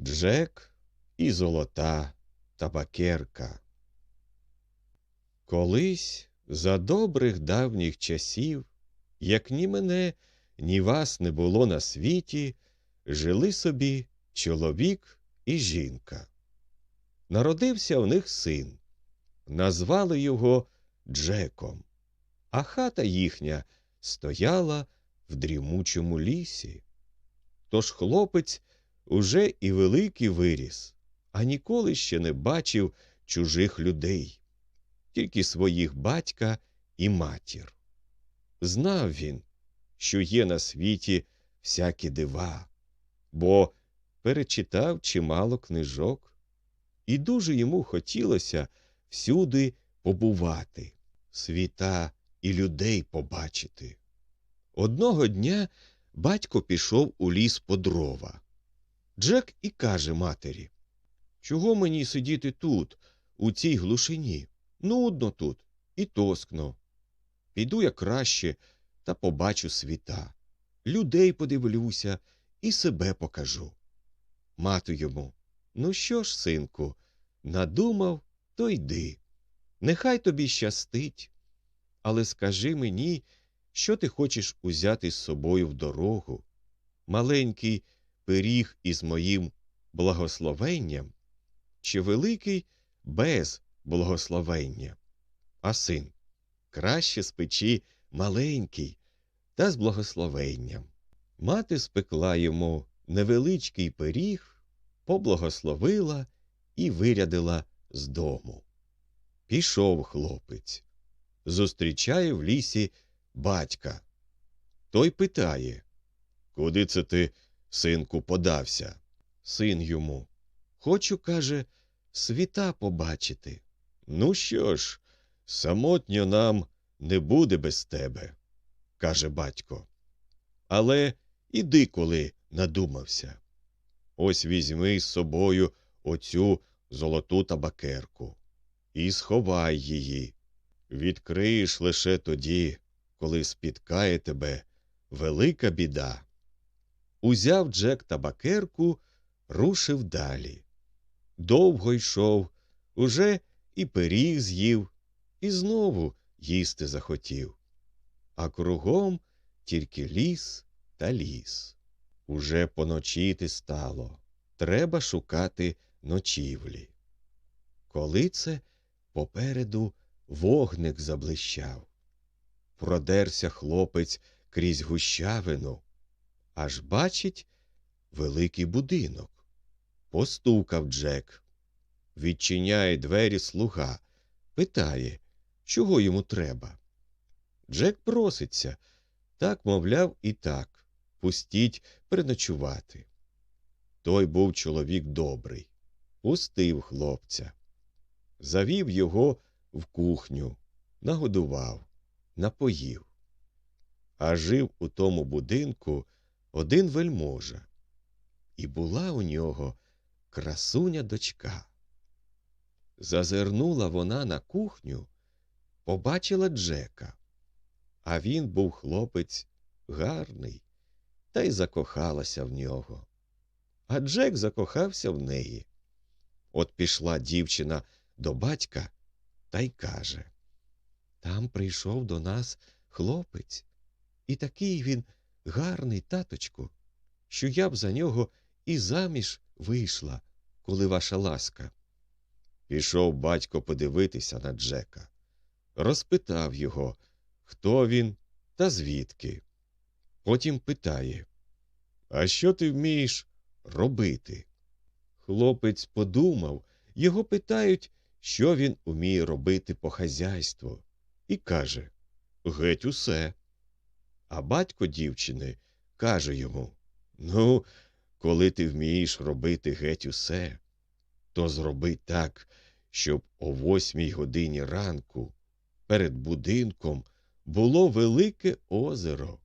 Джек і золота табакерка. Колись за добрих давніх часів, як ні мене, ні вас не було на світі, жили собі чоловік і жінка. Народився в них син, назвали його Джеком, а хата їхня стояла в дрімучому лісі. Тож хлопець уже і великий виріс, а ніколи ще не бачив чужих людей, тільки своїх батька і матір. Знав він, що є на світі всякі дива, бо перечитав чимало книжок, і дуже йому хотілося всюди побувати, світа і людей побачити. Одного дня батько пішов у ліс по дрова. Джек і каже матері Чого мені сидіти тут, у цій глушині? Нудно тут і тоскно. Піду я краще та побачу світа. Людей подивлюся і себе покажу. Мати йому Ну що ж, синку, надумав, то йди. Нехай тобі щастить. Але скажи мені, що ти хочеш узяти з собою в дорогу? Маленький пиріг із моїм благословенням, чи великий без благословення? А син, краще спечи маленький та з благословенням. Мати спекла йому невеличкий пиріг, поблагословила і вирядила з дому. Пішов хлопець. Зустрічає в лісі батька. Той питає Куди це ти, синку, подався? Син йому. Хочу, каже, світа побачити. Ну що ж, самотньо нам не буде без тебе, каже батько. Але іди, коли надумався. Ось візьми з собою оцю золоту табакерку і сховай її. Відкриєш лише тоді, коли спіткає тебе велика біда. Узяв Джек табакерку, рушив далі. Довго йшов, уже і пиріг з'їв, і знову їсти захотів. А кругом тільки ліс та ліс. Уже поночіти стало. Треба шукати ночівлі. Коли це попереду вогник заблищав. Продерся хлопець крізь гущавину, аж бачить великий будинок. Постукав Джек. Відчиняє двері слуга, питає, чого йому треба. Джек проситься, так, мовляв, і так. Пустіть переночувати. Той був чоловік добрий, пустив хлопця, завів його в кухню, нагодував, напоїв. А жив у тому будинку один вельможа, і була у нього красуня дочка. Зазирнула вона на кухню, побачила Джека, а він був хлопець гарний, та й закохалася в нього. А Джек закохався в неї. От пішла дівчина до батька та й каже Там прийшов до нас хлопець, і такий він гарний таточку, що я б за нього і заміж вийшла, коли ваша ласка. Пішов батько подивитися на Джека, розпитав його, хто він та звідки. Потім питає А що ти вмієш робити? Хлопець подумав, його питають, що він уміє робити по хазяйству, і каже Геть усе. А батько дівчини каже йому Ну, коли ти вмієш робити геть усе, то зроби так, щоб о восьмій годині ранку перед будинком було велике озеро,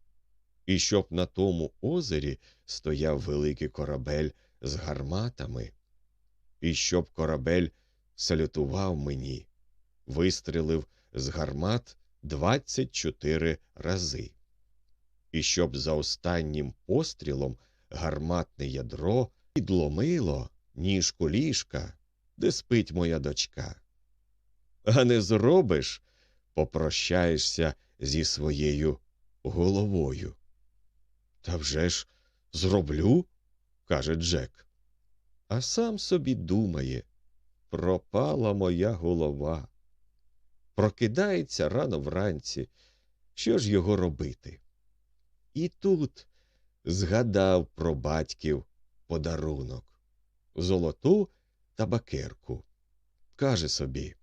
і щоб на тому озері стояв великий корабель з гарматами, і щоб корабель салютував мені, вистрілив з гармат двадцять чотири рази, і щоб за останнім пострілом гарматне ядро підломило ніжку ліжка, де спить моя дочка. А не зробиш, попрощаєшся зі своєю головою. Та вже ж зроблю, каже Джек. А сам собі думає пропала моя голова. Прокидається рано вранці. Що ж його робити? І тут згадав про батьків подарунок золоту табакерку. Каже собі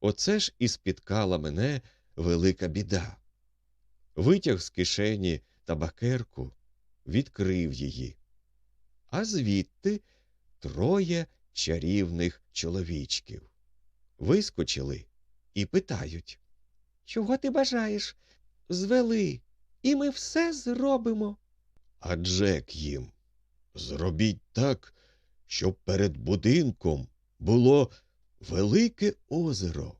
Оце ж і спіткала мене велика біда. Витяг з кишені табакерку, відкрив її. А звідти троє чарівних чоловічків. Вискочили і питають Чого ти бажаєш? Звели, і ми все зробимо. А Джек їм зробіть так, щоб перед будинком було велике озеро,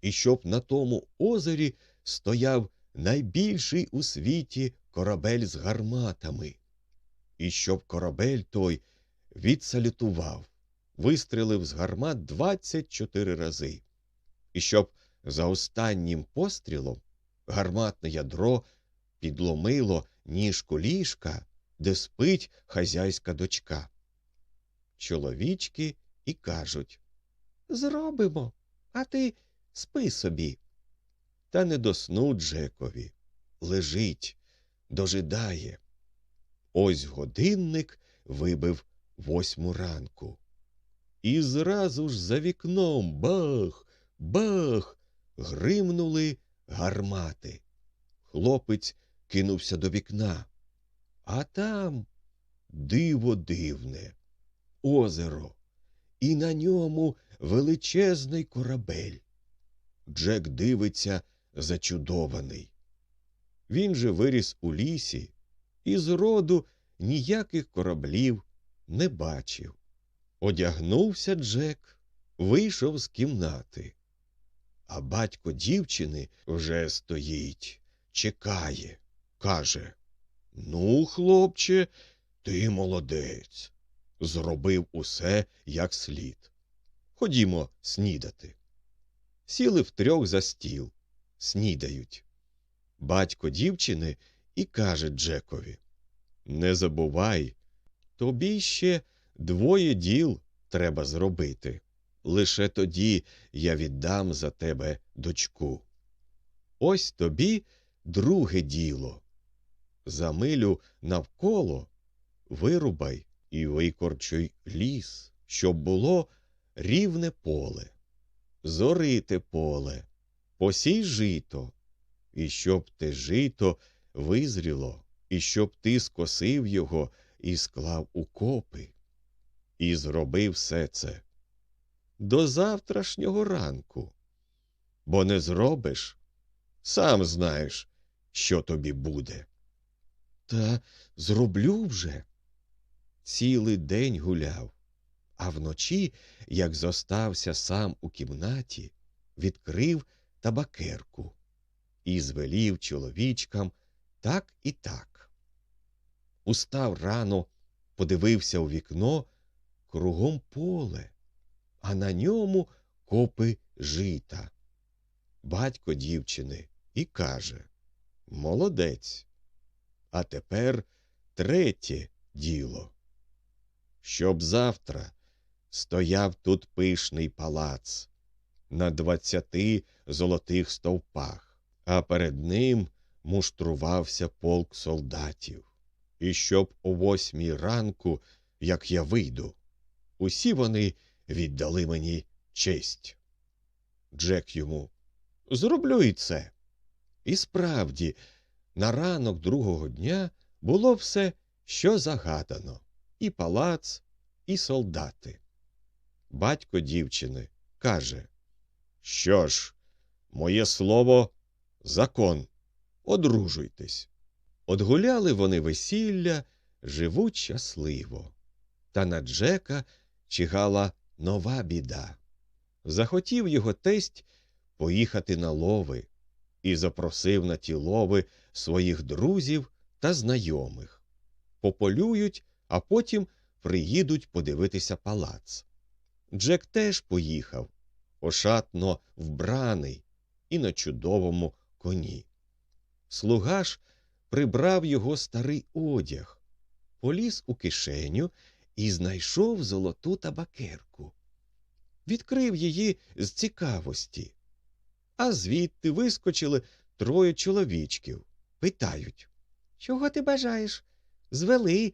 і щоб на тому озері стояв найбільший у світі корабель з гарматами, і щоб корабель той відсалютував, вистрелив з гармат 24 рази, і щоб за останнім пострілом гарматне ядро підломило ніжку ліжка, де спить хазяйська дочка. Чоловічки і кажуть Зробимо, а ти спи собі. Та не доснуть Джекові. Лежить, дожидає. Ось годинник вибив восьму ранку. І зразу ж за вікном бах, бах, гримнули гармати. Хлопець кинувся до вікна. А там диво дивне, озеро, і на ньому величезний корабель. Джек дивиться зачудований. Він же виріс у лісі і зроду ніяких кораблів не бачив. Одягнувся Джек, вийшов з кімнати. А батько дівчини вже стоїть, чекає, каже Ну, хлопче, ти молодець. Зробив усе як слід. Ходімо снідати. Сіли втрьох за стіл, снідають. Батько дівчини і каже Джекові Не забувай, тобі ще двоє діл треба зробити. Лише тоді я віддам за тебе дочку. Ось тобі друге діло. За милю навколо вирубай і викорчуй ліс, щоб було рівне поле, зорите поле, посій жито, і щоб те жито визріло, і щоб ти скосив його і склав у копи. І зробив все це до завтрашнього ранку. Бо не зробиш, сам знаєш, що тобі буде. Та зроблю вже. Цілий день гуляв, а вночі, як зостався сам у кімнаті, відкрив табакерку і звелів чоловічкам так і так. Устав рано, подивився у вікно, кругом поле, а на ньому копи жита. Батько дівчини і каже Молодець. А тепер третє діло. Щоб завтра стояв тут пишний палац на двадцяти золотих стовпах, а перед ним муштрувався полк солдатів. І щоб о восьмій ранку, як я вийду, усі вони віддали мені честь. Джек йому зроблю і це. І справді, на ранок другого дня було все, що загадано і палац, і солдати. Батько дівчини каже Що ж, моє слово закон, одружуйтесь. Одгуляли вони весілля, живуть щасливо. Та на Джека чигала нова біда. Захотів його тесть поїхати на лови і запросив на ті лови своїх друзів та знайомих. Пополюють, а потім приїдуть подивитися палац. Джек теж поїхав, ошатно вбраний і на чудовому коні. Слуга ж прибрав його старий одяг, поліз у кишеню і знайшов золоту табакерку. Відкрив її з цікавості, а звідти вискочили троє чоловічків. Питають Чого ти бажаєш? Звели,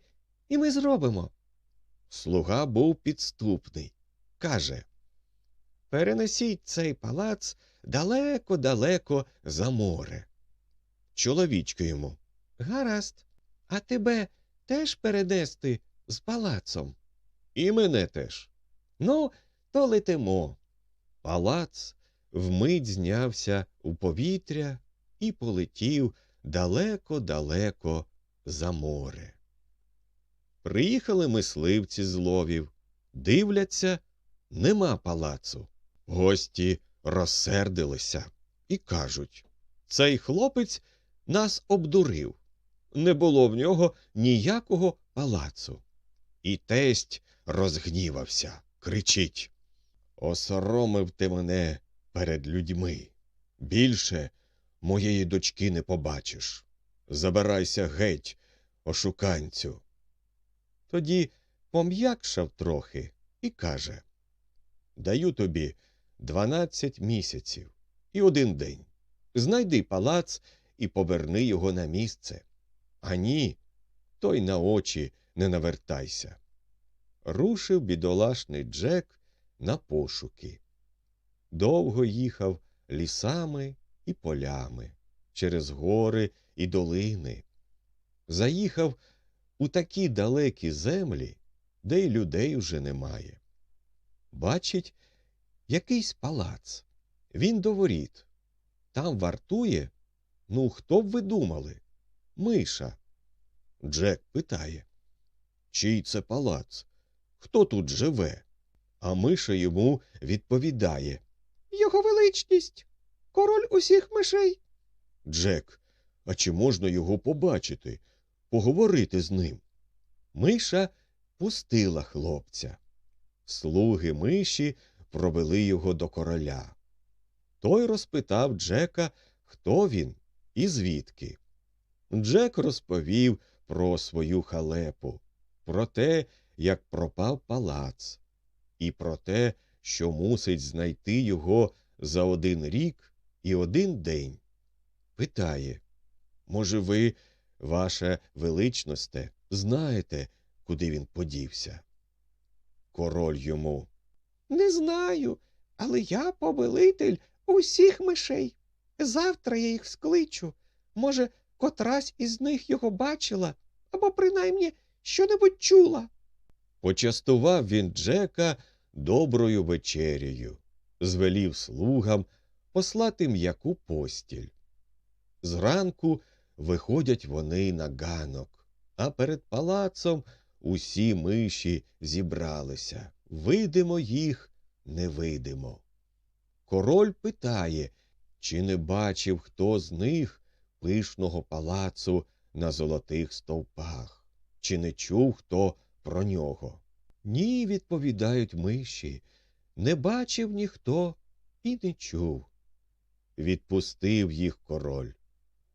і ми зробимо. Слуга був підступний. Каже Перенесіть цей палац далеко-далеко за море. Чоловічки йому. Гаразд, а тебе теж перенести з палацом? І мене теж. Ну, то летимо. Палац вмить знявся у повітря і полетів далеко-далеко за море. Приїхали мисливці з ловів, дивляться, нема палацу. Гості розсердилися і кажуть цей хлопець нас обдурив. Не було в нього ніякого палацу. І тесть розгнівався, кричить Осоромив ти мене перед людьми. Більше моєї дочки не побачиш. Забирайся геть, ошуканцю. Тоді пом'якшав трохи і каже Даю тобі дванадцять місяців і один день. Знайди палац і поверни його на місце. А ні, то й на очі не навертайся. Рушив бідолашний Джек на пошуки. Довго їхав лісами і полями, через гори і долини. Заїхав у такі далекі землі, де й людей вже немає. Бачить, якийсь палац. Він до воріт. Там вартує. Ну, хто б ви думали? Миша. Джек питає, чий це палац? Хто тут живе? А Миша йому відповідає Його величність, король усіх мишей. Джек, а чи можна його побачити, поговорити з ним? Миша пустила хлопця. Слуги миші провели його до короля. Той розпитав Джека, хто він і звідки. Джек розповів про свою халепу, про те, як пропав палац, і про те, що мусить знайти його за один рік і один день. Питає може, ви, ваше величносте, знаєте, куди він подівся? Король йому. Не знаю, але я повелитель усіх мишей. Завтра я їх скличу. Може, котрась із них його бачила або принаймні що-небудь чула. Почастував він Джека доброю вечерею, звелів слугам послати м'яку постіль. Зранку виходять вони на ганок, а перед палацом усі миші зібралися. Видимо їх, не видимо. Король питає, чи не бачив хто з них пишного палацу на золотих стовпах, чи не чув хто про нього. Ні, відповідають миші, не бачив ніхто і не чув. Відпустив їх король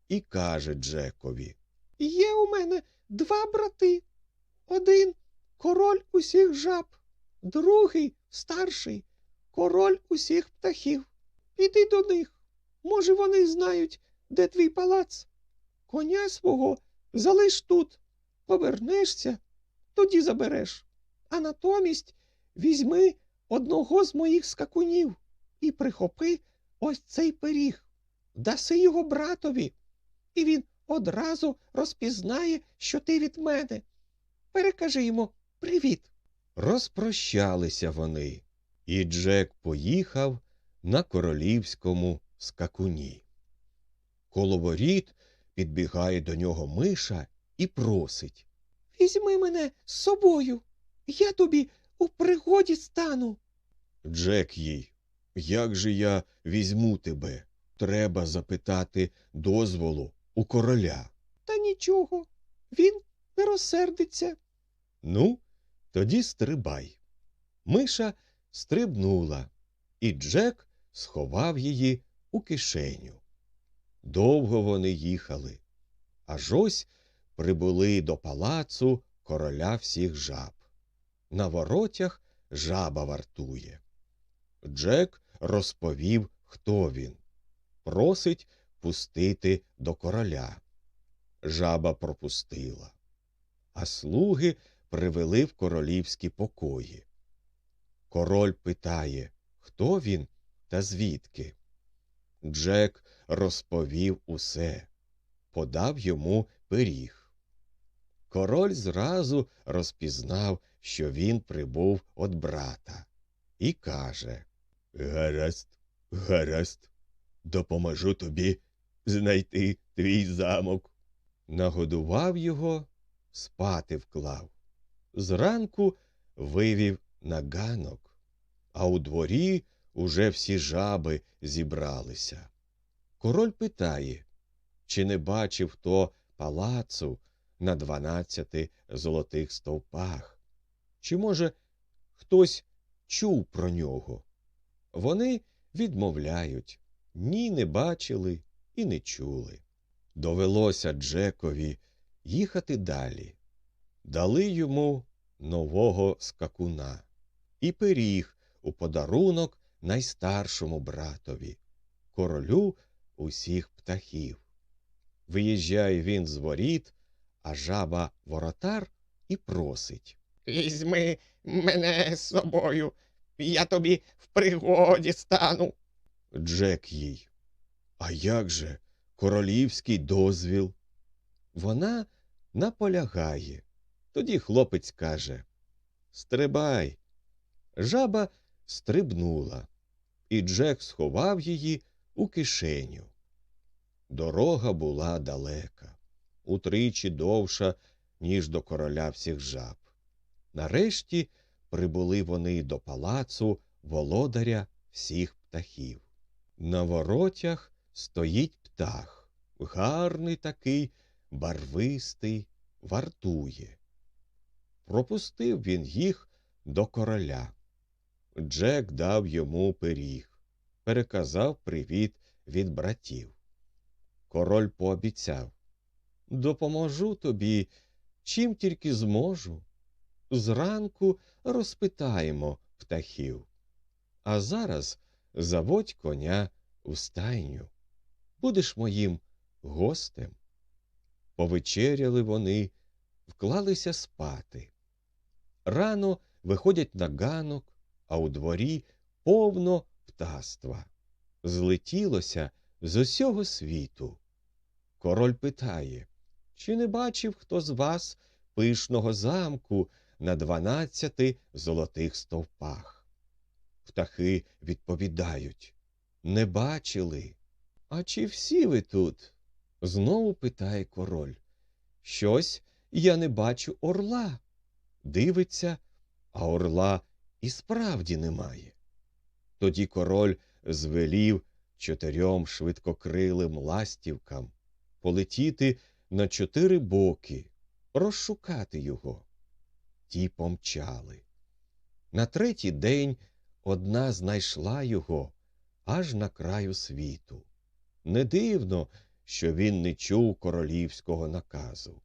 і каже Джекові Є у мене два брати. Один король усіх жаб, другий старший король усіх птахів. Піди до них. Може, вони знають, де твій палац. Коня свого залиш тут. Повернешся, тоді забереш. А натомість візьми одного з моїх скакунів і прихопи ось цей пиріг, даси його братові, і він одразу розпізнає, що ти від мене. Перекажи йому привіт. Розпрощалися вони, і Джек поїхав на королівському скакуні. Коло воріт підбігає до нього миша і просить Візьми мене з собою. Я тобі у пригоді стану. Джек їй, як же я візьму тебе? Треба запитати дозволу у короля. Та нічого, він не розсердиться. Ну, Тоді стрибай. Миша стрибнула, і Джек сховав її у кишеню. Довго вони їхали, аж ось прибули до палацу короля всіх жаб. На воротях жаба вартує. Джек розповів, хто він. Просить пустити до короля. Жаба пропустила, а слуги привели в королівські покої. Король питає, хто він та звідки. Джек розповів усе, подав йому пиріг. Король зразу розпізнав, що він прибув від брата, і каже Гаразд, гаразд, допоможу тобі знайти твій замок. Нагодував його, спати вклав. Зранку вивів на ганок, а у дворі уже всі жаби зібралися. Король питає, чи не бачив хто палацу на дванадцяти золотих стовпах, чи, може, хтось чув про нього. Вони відмовляють, ні не бачили і не чули. Довелося Джекові їхати далі. Дали йому нового скакуна і пиріг у подарунок найстаршому братові, королю усіх птахів. Виїжджає він з воріт, а жаба воротар і просить. Візьми мене з собою, я тобі в пригоді стану. Джек їй. А як же королівський дозвіл? Вона наполягає. Тоді хлопець каже Стрибай. Жаба стрибнула, і Джек сховав її у кишеню. Дорога була далека, утричі довша, ніж до короля всіх жаб. Нарешті прибули вони до палацу володаря всіх птахів. На воротях стоїть птах, гарний такий, барвистий, вартує. Пропустив він їх до короля. Джек дав йому пиріг, переказав привіт від братів. Король пообіцяв Допоможу тобі, чим тільки зможу. Зранку розпитаємо птахів. А зараз заводь коня в стайню. Будеш моїм гостем. Повечеряли вони, вклалися спати. Рано виходять на ганок, а у дворі повно птаства. Злетілося з усього світу. Король питає, чи не бачив хто з вас пишного замку на дванадцяти золотих стовпах? Птахи відповідають Не бачили. А чи всі ви тут? Знову питає король. Щось я не бачу орла. Дивиться, а орла і справді немає. Тоді король звелів чотирьом швидкокрилим ластівкам полетіти на чотири боки, розшукати його. Ті помчали. На третій день одна знайшла його аж на краю світу. Не дивно, що він не чув королівського наказу.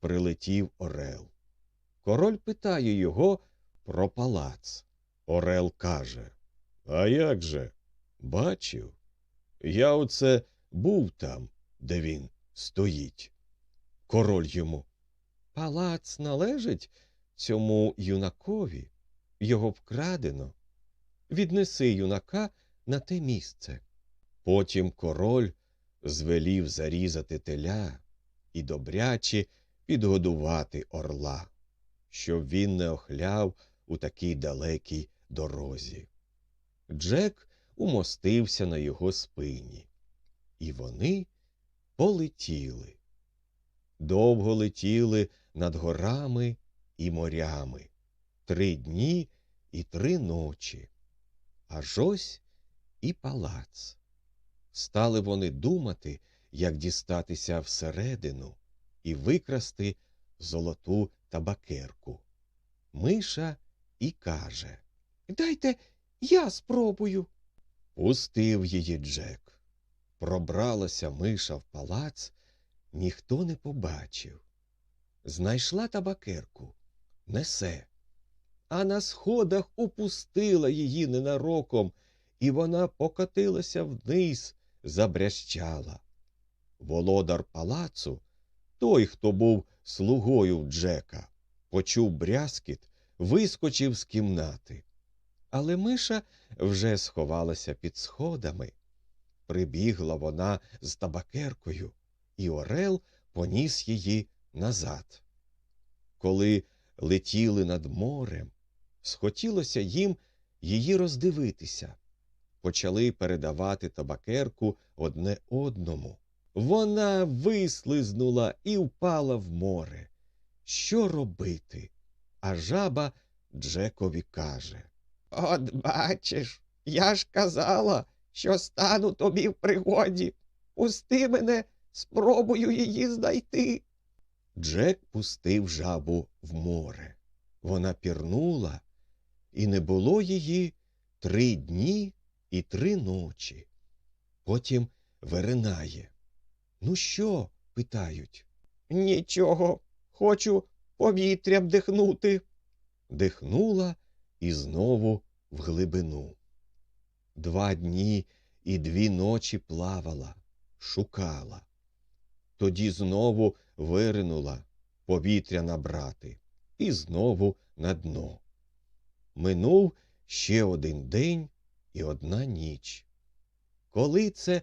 Прилетів Орел. Король питає його про палац. Орел каже А як же? Бачив? Я оце був там, де він стоїть. Король йому. Палац належить цьому юнакові. Його вкрадено. Віднеси юнака на те місце. Потім король звелів зарізати теля і добряче підгодувати орла, щоб він не охляв у такій далекій дорозі. Джек умостився на його спині, і вони полетіли. Довго летіли над горами і морями, три дні і три ночі. Аж ось і палац. Стали вони думати, як дістатися всередину і викрасти золоту табакерку. Миша і каже Дайте я спробую. Пустив її Джек. Пробралася миша в палац, ніхто не побачив. Знайшла табакерку, несе, а на сходах упустила її ненароком, і вона покотилася вниз, забрящала. Володар палацу, той, хто був слугою Джека, почув брязкіт, вискочив з кімнати. Але миша вже сховалася під сходами. Прибігла вона з табакеркою, і Орел поніс її назад. Коли летіли над морем, схотілося їм її роздивитися. Почали передавати табакерку одне одному. Вона вислизнула і впала в море. Що робити? А жаба Джекові каже От бачиш, я ж казала, що стану тобі в пригоді. Пусти мене, спробую її знайти. Джек пустив жабу в море. Вона пірнула, і не було її три дні і три ночі. Потім виринає. Ну що? питають. Нічого, хочу повітрям дихнути. Дихнула і знову в глибину. Два дні і дві ночі плавала, шукала. Тоді знову виринула повітря набрати і знову на дно. Минув ще один день і одна ніч. Коли це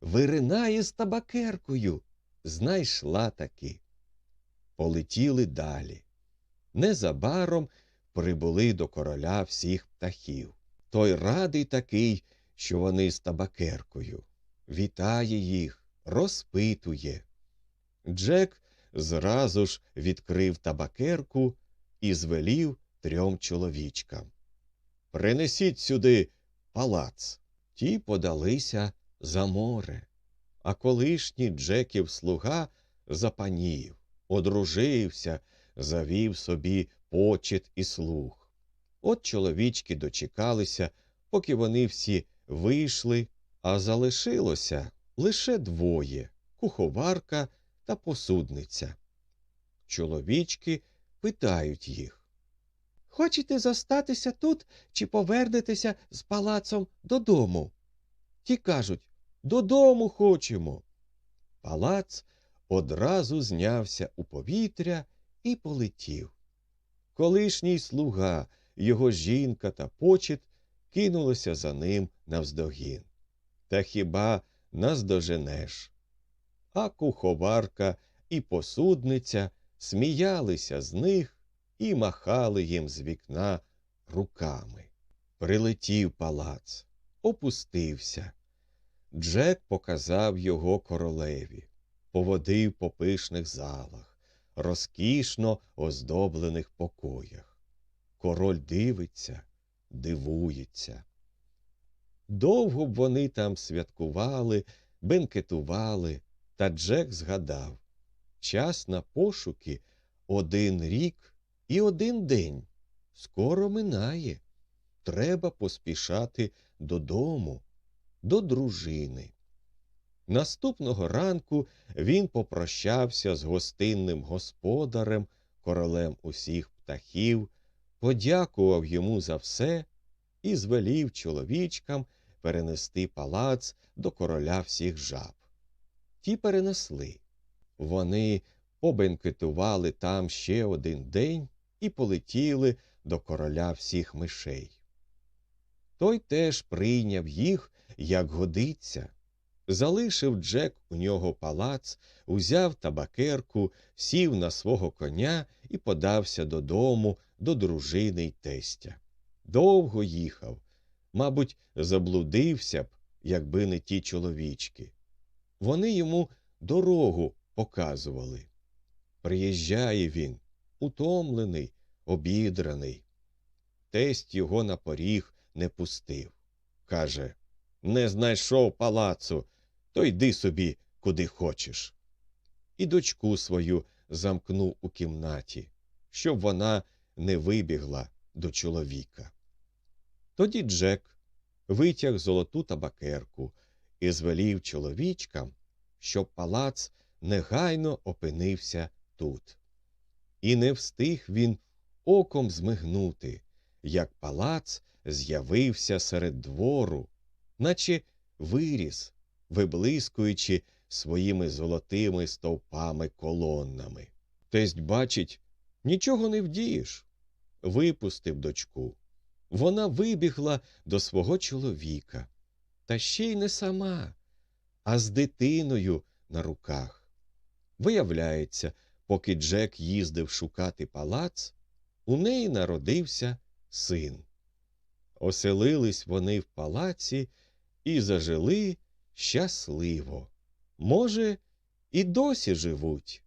виринає з табакеркою, знайшла таки. Полетіли далі. Незабаром прибули до короля всіх птахів. Той радий такий, що вони з табакеркою. Вітає їх, розпитує. Джек зразу ж відкрив табакерку і звелів трьом чоловічкам. Принесіть сюди палац. Ті подалися за море. А колишній Джеків слуга запанів, одружився, завів собі почет і слух. От чоловічки дочекалися, поки вони всі вийшли, а залишилося лише двоє куховарка та посудниця. Чоловічки питають їх. Хочете зостатися тут чи повернетеся з палацом додому? Ті кажуть додому хочемо. Палац одразу знявся у повітря і полетів. Колишній слуга, його жінка та почет кинулися за ним навздогін. Та хіба наздоженеш? А куховарка і посудниця сміялися з них і махали їм з вікна руками. Прилетів палац, опустився. Джек показав його королеві, поводив по пишних залах, розкішно оздоблених покоях. Король дивиться, дивується. Довго б вони там святкували, бенкетували, та Джек згадав час на пошуки один рік і один день. Скоро минає. Треба поспішати додому, до дружини. Наступного ранку він попрощався з гостинним господарем, королем усіх птахів, подякував йому за все і звелів чоловічкам перенести палац до короля всіх жаб. Ті перенесли. Вони побенкетували там ще один день і полетіли до короля всіх мишей. Той теж прийняв їх, як годиться. Залишив Джек у нього палац, узяв табакерку, сів на свого коня і подався додому до дружини й тестя. Довго їхав, мабуть, заблудився б, якби не ті чоловічки. Вони йому дорогу показували. Приїжджає він, утомлений, обідраний. Тесть його на поріг не пустив. Каже не знайшов палацу, то йди собі, куди хочеш. І дочку свою замкнув у кімнаті, щоб вона не вибігла до чоловіка. Тоді Джек витяг золоту табакерку і звелів чоловічкам, щоб палац негайно опинився тут. І не встиг він оком змигнути, як палац з'явився серед двору, наче виріс, виблискуючи своїми золотими стовпами колоннами. Тесть бачить, нічого не вдієш. Випустив дочку. Вона вибігла до свого чоловіка, та ще й не сама, а з дитиною на руках. Виявляється, поки Джек їздив шукати палац, у неї народився син. Оселились вони в палаці і зажили щасливо. Може, і досі живуть.